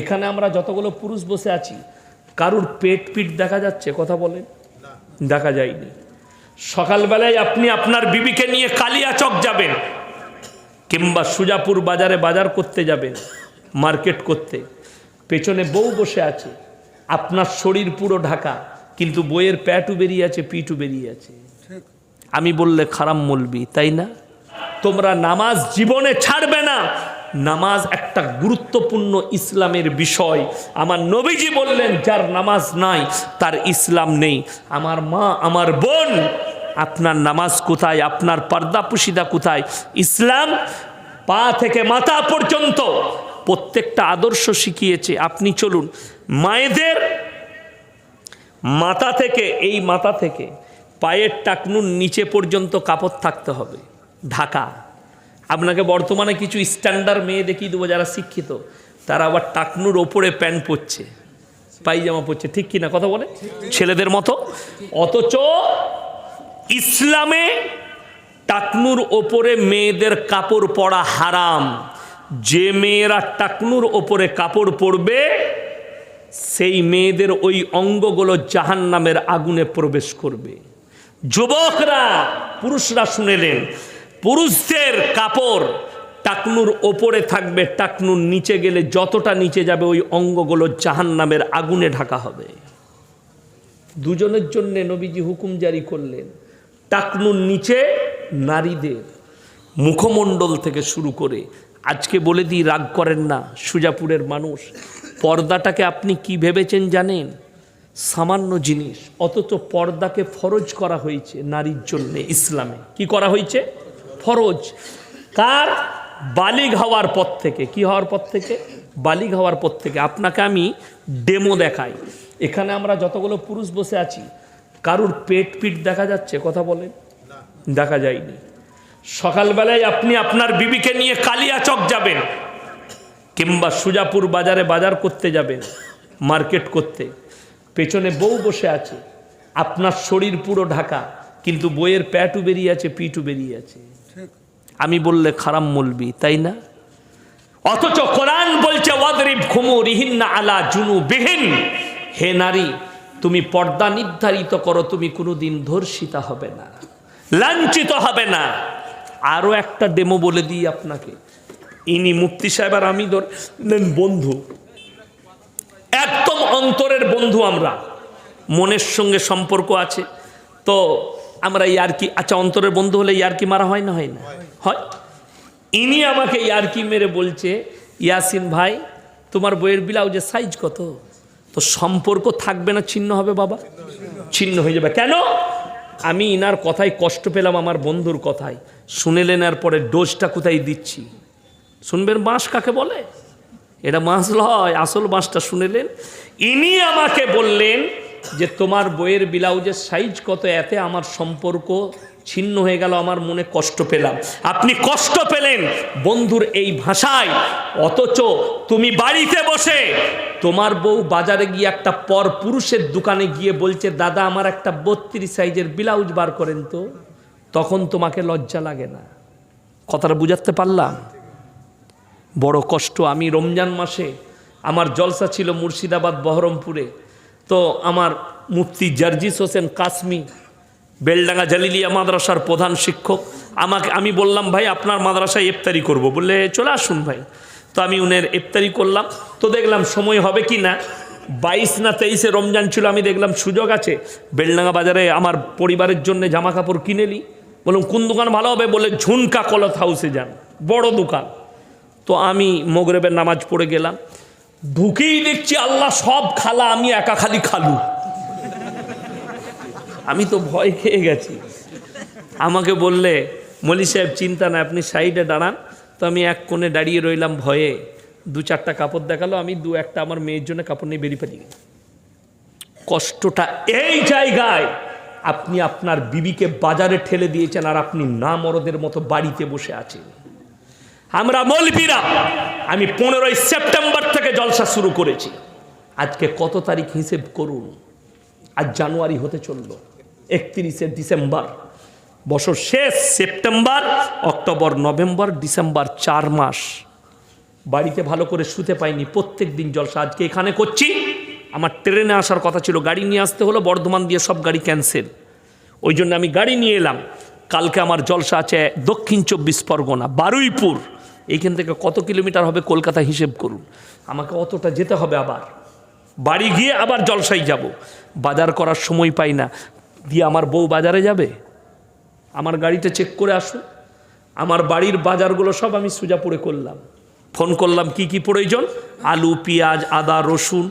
এখানে আমরা যতগুলো পুরুষ বসে আছি, কারুর পেট পিট দেখা যাচ্ছে? কথা বলেন। দেখা যায়নি। সকালবেলায় আপনি আপনার বিবিকে নিয়ে কালিয়াচক যাবেন, কিংবা সুজাপুর বাজারে বাজার করতে যাবেন, মার্কেট করতে। পেছনে বউ বসে আছে। আপনার শরীর পুরো ঢাকা, কিন্তু বইয়ের প্যাটু বেরিয়ে আছে পিটু বেরিয়ে আছে। আমি বললে খারাপ মলবি, তাই না? তোমরা নামাজ জীবনে ছাড়বে না। নামাজ একটা গুরুত্বপূর্ণ ইসলামের বিষয়। আমার নবীজি বললেন, যার নামাজ নাই, তার ইসলাম নেই। আমার মা, আমার বোন, আপনার নামাজ কোথায়? আপনার পর্দা পুশিদা কোথায়? ইসলাম পা থেকে মাথা পর্যন্ত প্রত্যেকটা আদর্শ শিখিয়েছে। আপনি চলুন, মায়েদের মাথা থেকে, এই মাথা থেকে পায়ের টাকনুর নিচে পর্যন্ত কাপড় থাকতে হবে। ঢাকা। আপনাকে বর্তমানে কিছু স্ট্যান্ডার্ড মেয়ে দেখিয়ে দেবো যারা শিক্ষিত। তারা আবার টাকনুর ওপরে প্যান্ট পরছে, পাইজামা পরছে, ঠিক কিনা কথা বলে? ছেলেদের মতো। অথচ ইসলামে টাকনুর ওপরে মেয়েদের কাপড় পরা হারাম। যে মেয়েরা টাকনুর ওপরে কাপড় পরবে, সেই মেয়েদের ওই অঙ্গগুলো জাহান নামের আগুনে প্রবেশ করবে। যুবকরা, পুরুষরা শুনেলেন পুরুষদের কাপড় টাকনুর ওপরে থাকবে, টাকনুর নিচে গেলে যতটা নিচে যাবে ওই অঙ্গগুলো জাহান নামের আগুনে ঢাকা হবে। দুজনের জন্যে নবীজি হুকুম জারি করলেন, টাকনুর নিচে নারীদের মুখমণ্ডল থেকে শুরু করে, আজকে বলে দিই রাগ করেন না, সুজাপুরের মানুষ, পর্দাটাকে আপনি কি ভেবেছেন জানেন? সামান্য জিনিস, অথচ পর্দাকে ফরজ করা হয়েছে নারীর জন্যে ইসলামে। কি করা হয়েছে? ফরজ। কার বালিগ হওয়ার পর থেকে, কি হওয়ার পর থেকে? বালিগ হওয়ার পর থেকে আপনাকে আমি ডেমো দেখাই। এখানে আমরা যতগুলো পুরুষ বসে আছি, কারুর পেট পিট দেখা যাচ্ছে? কথা বলেন। দেখা যায়নি। সকালবেলায় আপনি আপনার বিবিকে নিয়ে কালিয়াচক যাবেন, কিংবা সুজাপুর বাজারে বাজার করতে যাবেন, মার্কেট করতে। পেছনে বউ বসে আছে। আপনার শরীর পুরো ঢাকা, কিন্তু বইয়ের প্যাটু বেরিয়ে আছে পিটু বেরিয়ে আছে। আমি বললে খারাপ মলবি, তাই না? অথচ কোরআন বলছে, ওয়াদরিব খুমু রিহিন্না আলা জুনু বিহীন হে নারী, তুমি পর্দা নির্ধারিত করো, তুমি কোনোদিন ধর্ষিতা হবে না, লাঞ্ছিত হবে না। আরও একটা ডেমো বলে দিই আপনাকে। ইনি মুফতি সাহেব আর আমি ধর বন্ধু। একদম অন্তরের বন্ধু আমরা। মনের সঙ্গে সম্পর্ক আছে। তো আমরা ইয়ারকি আচ্ছা অন্তরের বন্ধু হলে ইয়ারকি মারা হয় না হয় না? হয়। ইনি আমাকে ইয়ারকি মেরে বলছে, ইয়াসিন ভাই, তোমার বইয়ের ব্লাউজের সাইজ কত? তো সম্পর্ক থাকবে না, ছিন্ন হবে বাবা। ছিন্ন হয়ে যাবে। কেন? আমি ইনার কথায় কষ্ট পেলাম আমার বন্ধুর কথায়। শুনেলেন এর পরে ডোজটা কোথায় দিচ্ছি? শুনবেন বাঁশ কাকে বলে? এটা মাছ লয়, আসল বাঁশটা শুনেলেন। ইনি আমাকে বললেন যে, তোমার বইয়ের ব্লাউজের সাইজ কত? এতে আমার সম্পর্ক ছিন্ন হয়ে গেল, আমার মনে কষ্ট পেলাম। আপনি কষ্ট পেলেন বন্ধুর এই ভাষায়। অথচ তুমি বাড়িতে বসে তোমার বউ বাজারে গিয়ে একটা পর পুরুষের দোকানে গিয়ে বলছে, দাদা, আমার একটা বত্রিশ সাইজের ব্লাউজ বার করেন তো। তখন তোমাকে লজ্জা লাগে না। কথাটা বুঝাতে পারলাম? বড় কষ্ট। আমি রমজান মাসে আমার জলসা ছিল মুর্শিদাবাদ, বহরমপুরে। তো আমার মুফতি জার্জিস হোসেন কাসমি বেলডাঙ্গা জালিলিয়া মাদ্রাসার প্রধান শিক্ষক। আমাকে, আমি বললাম, ভাই, আপনার মাদ্রাসায় ইফতারি করব। বললে, চলে আসুন ভাই। তো আমি উনের ইফতারি করলাম। তো দেখলাম, সময় হবে কি না? বাইশ না তেইশে রমজান ছিল, আমি দেখলাম সুযোগ আছে। বেলডাঙ্গা বাজারে আমার পরিবারের জন্য জামা কাপড় কিনে নিই। বললাম, কোন দোকান ভালো হবে? বলে, ঝুনকা কলত হাউসে যান। বড় দোকান। তো আমি মগরেবের নামাজ পড়ে গেলাম। ঢুকেই দেখছি, আল্লাহ সব খালা আমি একা খালি খালু। আমি তো ভয় খেয়ে গেছি। আমাকে বললে, মলি সাহেব, চিন্তা না আপনি সাইডে দাঁড়ান। তো আমি এক কোণে দাঁড়িয়ে রইলাম ভয়ে। দু চারটা কাপড় দেখাল, আমি দু একটা আমার মেয়ের জন্য কাপড় নিয়ে বেরিয়ে ফেলি কষ্টটা এই জায়গায়। আপনি আপনার বিবিকে বাজারে ঠেলে দিয়েছেন আর আপনি না মরদের মতো বাড়িতে বসে আছেন। আমরা মলবিরা আমি পনেরোই সেপ্টেম্বর থেকে জলসা শুরু করেছি। আজকে কত তারিখ হিসেব করুন? আজ জানুয়ারি হতে চলল। একত্রিশে ডিসেম্বর। বছর শেষ সেপ্টেম্বর, অক্টোবর, নভেম্বর, ডিসেম্বর, চার মাস। বাড়িতে ভালো করে শুতে পাইনি, প্রত্যেক দিন জলসা। আজকে এখানে করছি। আমার ট্রেনে আসার কথা ছিল, গাড়ি নিয়ে আসতে হলো, বর্ধমান দিয়ে সব গাড়ি ক্যান্সেল ওই জন্য আমি গাড়ি নিয়ে এলাম। কালকে আমার জলসা আছে দক্ষিণ চব্বিশ পরগনা, বারুইপুর। এইখান থেকে কত কিলোমিটার হবে কলকাতা হিসেব করুন। আমাকে অতটা যেতে হবে আবার। বাড়ি গিয়ে আবার জলসাই যাব। বাজার করার সময় পাই না। দিয়ে আমার বউ বাজারে যাবে? আমার গাড়িটা চেক করে আসো আমার বাড়ির বাজারগুলো সব আমি সুজাপুরে করলাম। ফোন করলাম, কি কি প্রয়োজন? আলু, পেঁয়াজ, আদা, রসুন,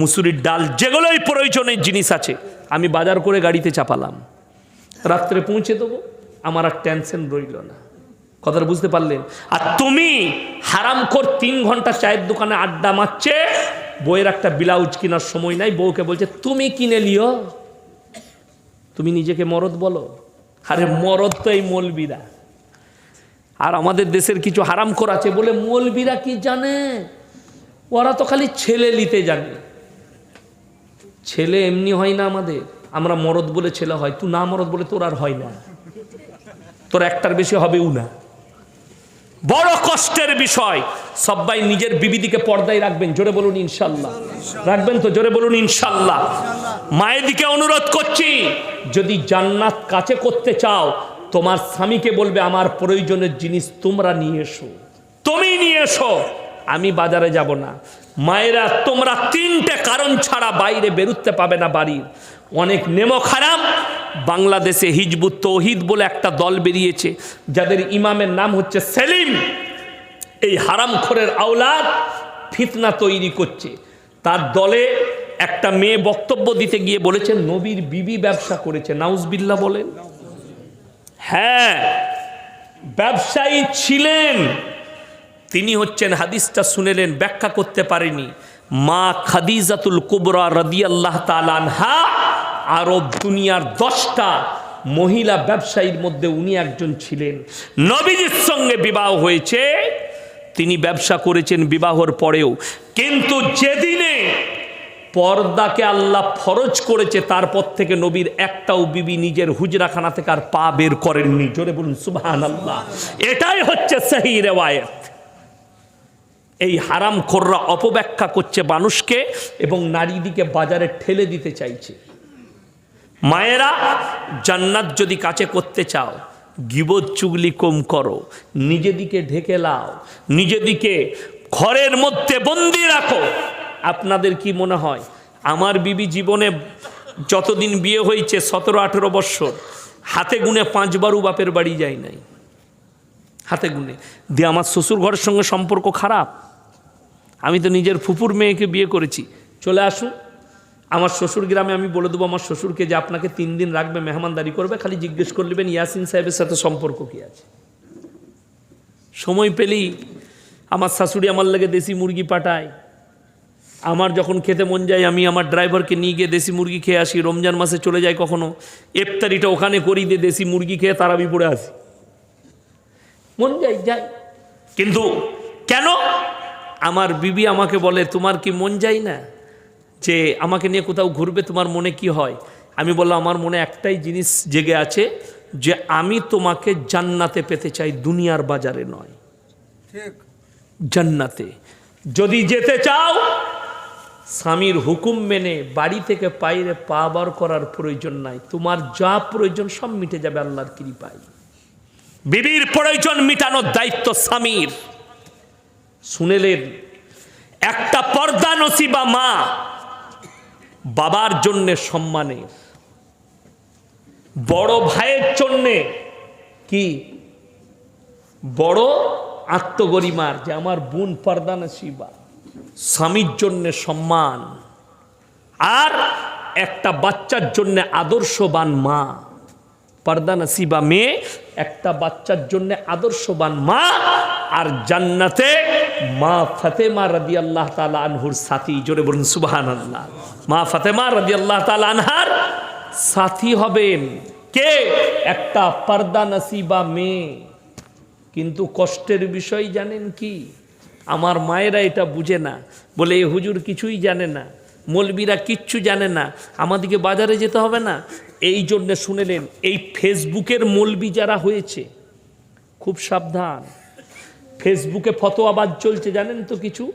মুসুরির ডাল, যেগুলোই প্রয়োজনের জিনিস আছে, আমি বাজার করে গাড়িতে চাপালাম। রাত্রে পৌঁছে দেবো, আমার আর টেনশন রইল না। কথাটা বুঝতে পারলেন? আর তুমি হারাম কর তিন ঘণ্টা চায়ের দোকানে আড্ডা মারছে বইয়ের একটা ব্লাউজ কেনার সময় নাই, বউকে বলছে, তুমি কিনে লিও। তুমি নিজেকে মরদ বলো? আরে মরদ তো এই মৌলবিরা। আর আমাদের দেশের কিছু হারাম কর আছে বলে মৌলবিরা কি জানে? ওরা তো খালি ছেলে নিতে জানে। ছেলে এমনি হয় না আমাদের। আমরা মরদ বলে ছেলে হয়। তুই না মরদ বলে তোর আর হয় না। তোর একটার বেশি হবেও না। বড় কষ্টের বিষয়। সবাই নিজের বিবিদিকে পর্দায় রাখবেন, জোরে বলুন ইনশাল্লাহ। রাখবেন তো, জোরে বলুন ইনশাল্লাহ। মায়ের দিকে অনুরোধ করছি, যদি জান্নাত কাছে করতে চাও, তোমার স্বামীকে বলবে, আমার প্রয়োজনের জিনিস তোমরা নিয়ে এসো। তুমি নিয়ে এসো, আমি বাজারে যাব না। মায়েরা, তোমরা তিনটে কারণ ছাড়া বাইরে বেরুতে পাবে না বাড়ির অনেক নেমো খারাপ। বাংলাদেশে হিজবুত তৌহিদ বলে একটা দল বেরিয়েছে, যাদের ইমামের নাম হচ্ছে সেলিম। এই হারামখোরের আওলাদ ফিতনা তৈরি করছে। তার দলে একটা মেয়ে বক্তব্য দিতে গিয়ে বলেছে নবীর বিবি ব্যবসা করেছে। নাউজবিল্লা বলেন। হ্যাঁ ব্যবসায়ী ছিলেন। তিনি হচ্ছেন, হাদিসটা শুনেলেন, ব্যাখ্যা করতে পারেনি। মা খাদিজাতুল কুবরা রদিয়াল্লাহ তালানহা আরব দুনিয়ার দশটা মহিলা ব্যবসায়ীর মধ্যে উনি একজন ছিলেন। নবীজির সঙ্গে বিবাহ হয়েছে, তিনি ব্যবসা করেছেন বিবাহর পরেও। কিন্তু যেদিনে পর্দাকে আল্লাহ ফরজ করেছে, তারপর থেকে নবীর একটাও বিবি নিজের হুজরাখানা থেকে আর পা বের করেননি। জোরে বলুন সুবহান আল্লাহ এটাই হচ্ছে সেই রেওয়ায়ত। এই হারাম খোররা অপব্যাখ্যা করছে মানুষকে এবং নারীদিকে বাজারে ঠেলে দিতে চাইছে। মায়েরা, জান্নাত যদি কাছে করতে চাও, গিবত চুগলি কম করো নিজেদিকে ঢেকে লাও নিজেদিকে ঘরের মধ্যে বন্দি রাখো। আপনাদের কি মনে হয়, আমার বিবি জীবনে যতদিন বিয়ে হয়েছে সতেরো আঠেরো বৎসর হাতে গুনে পাঁচবারও বাপের বাড়ি যায় নাই। হাতে গুনে। দিয়ে আমার শ্বশুর ঘরের সঙ্গে সম্পর্ক খারাপ। আমি তো নিজের ফুপুর মেয়েকে বিয়ে করেছি। চলে আসুন। আমার শ্বশুর গ্রামে আমি বলে দেবো আমার শ্বশুরকে যে আপনাকে তিন দিন রাখবে, মেহমানদারি করবে, খালি জিজ্ঞেস করলেবেন ইয়াসিন সাহেবের সাথে সম্পর্ক কি আছে। সময় পেলেই আমার শাশুড়ি আমার লাগে দেশি মুরগি পাঠায়। আমার যখন খেতে মন যায়, আমি আমার ড্রাইভারকে নিয়ে গিয়ে দেশি মুরগি খেয়ে আসি। রমজান মাসে চলে যাই কখনো, ইফতারিটা ওখানে করি দিয়ে দেশি মুরগি খেয়ে তারাবি পড়ে আসি। মন যাই যাই। কিন্তু কেন? আমার বিবি আমাকে বলে, তোমার কি মন যায় না? যে আমাকে নিয়ে কোথাও ঘুরবে তোমার মনে কি হয়? আমি বললাম আমার মনে একটাই জিনিস জেগে আছে যে আমি তোমাকে জান্নাতে পেতে চাই দুনিয়ার বাজারে নয়। ঠিক। জান্নাতে। যদি যেতে চাও স্বামীর হুকুম মেনে বাড়ি থেকে বাইরে পা বার করার প্রয়োজন নাই। তোমার যা প্রয়োজন সব মিটে যাবে আল্লাহর কৃপায়। বিবির প্রয়োজন মিটানোর দায়িত্ব স্বামীর। শুনেলেন একটা পর্দা নসিবা মা বাবার জন্যে সম্মানের বড় ভাইয়ের জন্যে কি? বড় আত্মগরিমার, যে আমার বোন পর্দা নসিবা, স্বামীর জন্যে সম্মান, আর একটা বাচ্চার জন্য আদর্শবান মা। পর্দা নসিবা মেয়ে, একটা বাচ্চার জন্য আদর্শবান মা, আর জান্নাতে মা ফাতেমা রাদি আল্লাহ তালা আনহুর সাথী। জোরে বলুন সুবাহান আল্লাহ মা ফাতেমা রাদি আল্লাহ আনহার সাথী হবেন। কে? একটা পর্দা নসিবা মেয়ে। কিন্তু কষ্টের বিষয় জানেন কি? আমার মায়েরা এটা বুঝে না। বলে, এ হুজুর কিছুই জানে না। মলবিরা কিচ্ছু জানে না। আমাদেরকে বাজারে যেতে হবে না? এই জন্যে শুনেলেন, এই ফেসবুকের মলবি যারা হয়েছে, খুব সাবধান। ফেসবুকে ফতোয়াবাদ চলছে, জানেন তো কিছু?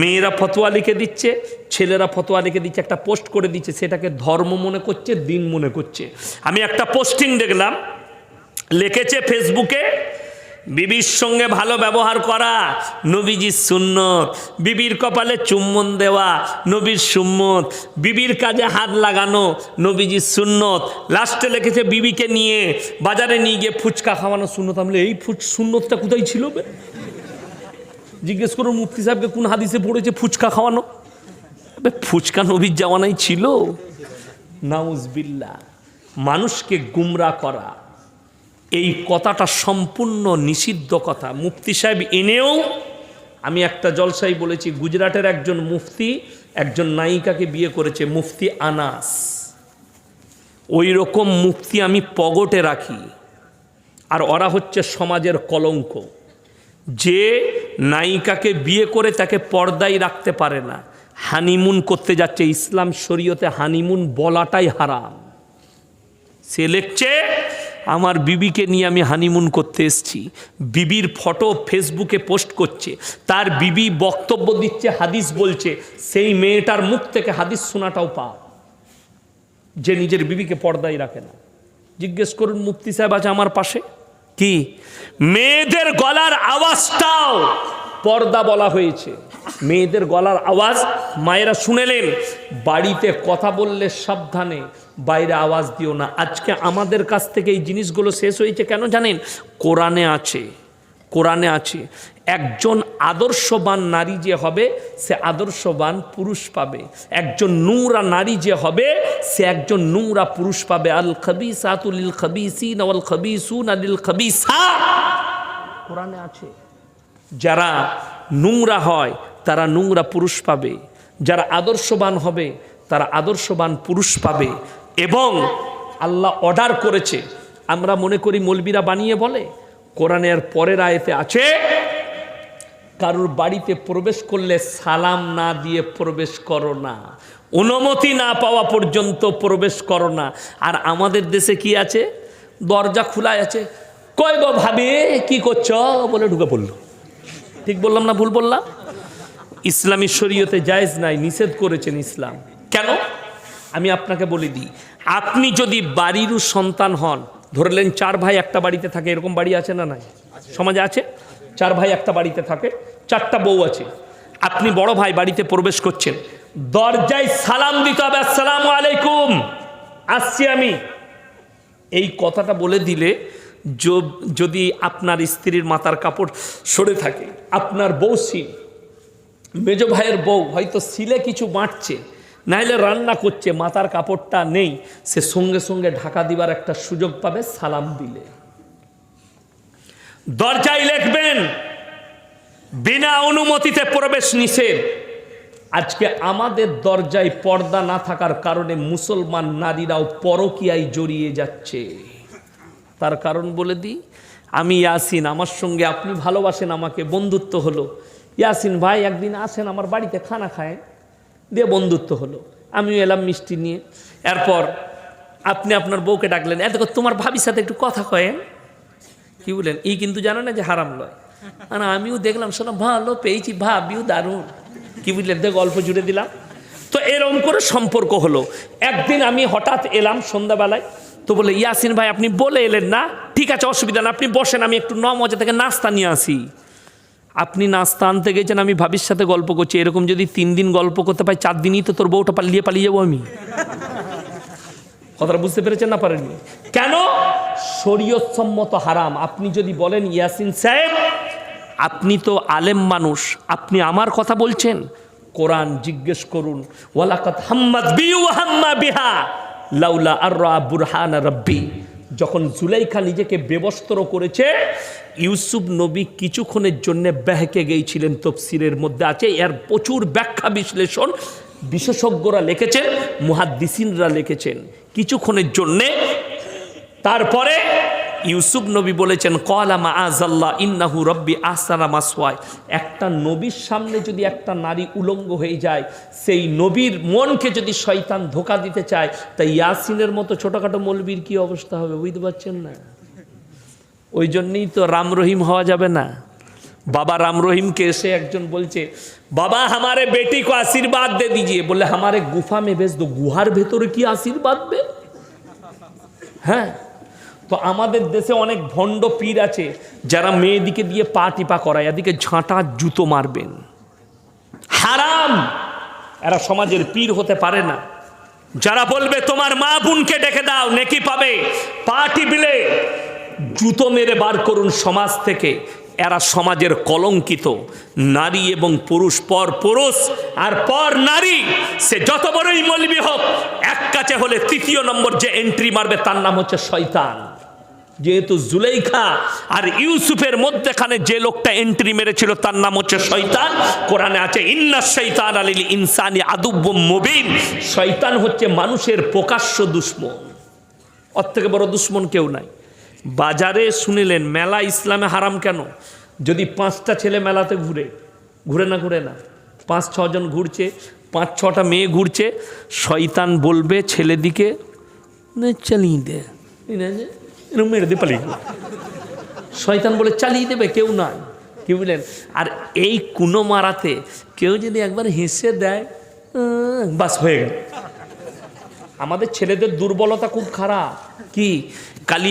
মেয়েরা ফতোয়া লিখে দিচ্ছে, ছেলেরা ফতোয়া লিখে দিচ্ছে, একটা পোস্ট করে দিচ্ছে, সেটাকে ধর্ম মনে করছে, দিন মনে করছে। আমি একটা পোস্টিং দেখলাম, লিখেছে ফেসবুকে, বিবির সঙ্গে ভালো ব্যবহার করা নবীজির সুন্নত, বিবির কপালে চুম্বন দেওয়া, নবীর সুন্নত, বিবির কাজে হাত লাগানো নবীজির সুন্নত। লাস্টে লিখেছে বিবিকে নিয়ে বাজারে নিয়ে গিয়ে ফুচকা খাওয়ানো সুন্নত। আমি এই ফুচ, সুন্নতটা কোথায় ছিল জিজ্ঞেস করুন মুফতি সাহেবকে কোন হাদিসে পড়েছে ফুচকা খাওয়ানো? ফুচকা নবীর জামানাই ছিল। নাউজবিল্লা মানুষকে গুমরা করা, এই কথাটা সম্পূর্ণ নিষিদ্ধ কথা। মুফতি সাহেব এনেও, আমি একটা জলসাই বলেছি, গুজরাটের একজন মুফতি একজন নায়িকাকে বিয়ে করেছে, মুফতি আনাস। ওই রকম মুফতি আমি পগটে রাখি। আর ওরা হচ্ছে সমাজের কলঙ্ক। যে নায়িকাকে বিয়ে করে তাকে পর্দায় রাখতে পারে না। হানিমুন করতে যাচ্ছে। ইসলাম শরীয়তে হানিমুন বলাটাই হারাম। সে লিখছে, আমার বিবিকে নিয়ে আমি হানিমুন করতে এসেছি। বিবির ফটো ফেসবুকে পোস্ট করছে। তার বিবি বক্তব্য দিচ্ছে, হাদিস বলছে। সেই মেয়েটার মুখ থেকে হাদিস শোনাটাও পাপ। যে নিজের বিবিকে পর্দায় রাখে না। জিজ্ঞেস করুন, মুফতি সাহেব আছে আমার পাশে? কি? মেয়েদের গলার আওয়াজটাও পর্দা বলা হয়েছে। মেয়েদের গলার আওয়াজ, মায়েরা শুনেলেন, বাড়িতে কথা বললে সাবধানে, বাইরে আওয়াজ দিও না। আজকে আমাদের কাছ থেকে এই জিনিসগুলো শেষ হয়েছে কেন জানেন? কোরআনে আছে কোরআনে আছে। একজন আদর্শবান নারী যে হবে, সে আদর্শবান পুরুষ পাবে। একজন নোংরা নারী যে হবে, সে একজন নোংরা পুরুষ পাবে। আল খবিসাতুল খবিসিন আল খবিসুন আলিল খবিসা। কোরআনে আছে, যারা নোংরা হয়, তারা নোংরা পুরুষ পাবে। যারা আদর্শবান হবে, তারা আদর্শবান পুরুষ পাবে। এবং আল্লাহ অর্ডার করেছে। আমরা মনে করি মলবিরা বানিয়ে বলে, কোরআনের পরের আয়েতে আছে কারুর বাড়িতে প্রবেশ করলে সালাম না দিয়ে প্রবেশ করো না। অনুমতি না পাওয়া পর্যন্ত প্রবেশ করো না। আর আমাদের দেশে কি আছে? দরজা খোলা আছে। কয় গো ভাবি, কি করছ? বলে ঢুকে পড়ল। ঠিক বললাম না, ভুল বললাম? ইসলামী শরীয়তে জায়েজ নাই, নিষেধ করেছেন ইসলাম। কেন? আমি আপনাকে বলে দিই, আপনি যদি বাড়িরও সন্তান হন, ধরলেন চার ভাই একটা বাড়িতে থাকে, এরকম বাড়ি আছে না নাই? সমাজে আছে? চার ভাই একটা বাড়িতে থাকে চারটা বউ আছে। আপনি বড় ভাই বাড়িতে প্রবেশ করছেন। দরজায় সালাম দিতে হবে। আসসালামু আলাইকুম। আসছি আমি। এই কথাটা বলে দিলে যদি আপনার স্ত্রীর মাথার কাপড় সরে থাকে, আপনার বউ সিল। মেজ ভাইয়ের বউ হয়তো সিলে কিছু বাঁটছে নাহলে রান্না করছে, মাথার কাপড়টা নেই, সে সঙ্গে সঙ্গে ঢাকা দিবার একটা সুযোগ পাবে, সালাম দিলে। দরজায় লিখবেন বিনা অনুমতিতে প্রবেশ নিষেধ। আজকে আমাদের দরজায় পর্দা না থাকার কারণে মুসলমান নারীরাও পরকিয়ায় জড়িয়ে যাচ্ছে। তার কারণ বলে দিই, আমি ইয়াসিন, আমার সঙ্গে আপনি ভালোবাসেন আমাকে, বন্ধুত্ব হলো। ইয়াসিন, ভাই, একদিন আসেন আমার বাড়িতে খানা খায়, দিয়ে বন্ধুত্ব হলো। আমিও এলাম মিষ্টি নিয়ে। এরপর আপনি আপনার বউকে ডাকলেন এত তোমার ভাবির সাথে একটু কথা কয়েন। কি বলেন? এই কিন্তু জানো না যে হারাম লয়। আর আমিও দেখলাম শোনা ভালো পেয়েছি, ভাবিও দারুণ। কি বুঝলেন? তো গল্প জুড়ে দিলাম। তো এরকম করে সম্পর্ক হলো। একদিন আমি হঠাৎ এলাম সন্ধ্যাবেলায়। তো বলে ইয়াসিন ভাই, আপনি বলে এলেন না? ঠিক আছে, অসুবিধা না আপনি বসেন, আমি একটু ন মজা থেকে নাস্তা নিয়ে আসি। আপনি নাস্তা আনতে গেছেন, আমি ভাবির সাথে গল্প করছি। এরকম যদি তিন দিন গল্প করতে পাই চার দিনই তো তোর বউটা পালিয়ে পালিয়ে যাব আমি। কথাটা বুঝতে পেরেছেন না পারেননি? কেন? শরীয়তসম্মত হারাম। আপনি যদি বলেন, ইয়াসিন সাহেব আপনি তো আলেম মানুষ, আপনি আমার কথা বলছেন? কোরআন জিজ্ঞেস করুন লাউলা আর বুরহান যখন জুলাইখা নিজেকে বেবস্ত্র করেছে, ইউসুফ নবী কিছুক্ষণের জন্য ব্যাহকে গিয়েছিলেন, তফসিরের মধ্যে আছে, এর প্রচুর ব্যাখ্যা বিশ্লেষণ। বিশেষজ্ঞরা লিখেছেন, মুহাদ্দিসিনরা লিখেছেন, কিছুক্ষণের জন্যে। তারপরে ইউসুফ নবী বলেছেন কলামা আজাল্লাহ ইন্নাহু রব্বি আসানা মাসওয়ায়। একটা নবীর সামনে যদি একটা নারী উলঙ্গ হয়ে যায়, সেই নবীর মনকে যদি শয়তান ধোকা দিতে চায় তাই ইয়াসিনের মতো ছোটোখাটো মলবির কি অবস্থা হবে বুঝতে পারছেন না? ওই জন্যেই তো রাম রহিম হওয়া যাবে না। বাবা রাম রহিমকে এসে একজন বলছে, বাবা, আমারে বেটি কো আশীর্বাদ দে। দিজিয়ে বলে আমারে গুফা মে বেশ দো, গুহার ভেতরে কি আশীর্বাদ দে হ্যাঁ তো আমাদের দেশে অনেক ভণ্ড পীর আছে যারা মেয়েদিকে দিয়ে পা টিপা করায়, এদিকে ঝাঁটা জুতো মারবেন। হারাম! এরা সমাজের পীর হতে পারে না। যারা বলবে, তোমার মা বোনকে ডেকে দাও, নেকি পাবে? পা টিপলে জুতো মেরে বার করুন সমাজ থেকে। এরা সমাজের কলঙ্কিত। নারী এবং পুরুষ পর পুরুষ আর পর নারী। সে যত বড়ই মলবি হোক, এক কাছে হলে তৃতীয় নম্বর যে এন্ট্রি মারবে, তার নাম হচ্ছে শয়তান। যেহেতু জুলেইখা আর ইউসুফের মধ্যেখানে যে লোকটা এন্ট্রি মেরেছিল তার নাম হচ্ছে শয়তান। কোরআনে আছে ইন্না শৈতান আলিল ইনসানি আদুব্য মুবিন। শয়তান হচ্ছে মানুষের প্রকাশ্য দুশ্মন। ওর থেকে বড় দুশ্মন কেউ নাই। বাজারে শুনিলেন মেলা ইসলামে হারাম কেন? যদি পাঁচটা ছেলে মেলাতে ঘুরে ঘুরে না ঘুরে না পাঁচ ছজন ঘুরছে পাঁচ ছটা মেয়ে ঘুরছে শয়তান বলবে ছেলেদিকে "নে, চালিয়ে দে। না যে, এরকম মেরে দিয়ে পালিয়ে গেল। শয়তান বলে, চালিয়ে দেবে, কেউ নাই। কি বুঝলেন? আর এই কুনো মারাতে কেউ যদি একবার হেসে দেয় বাস হয়ে গেল। আমাদের ছেলেদের দুর্বলতা খুব খারাপ। কি? কালিয়া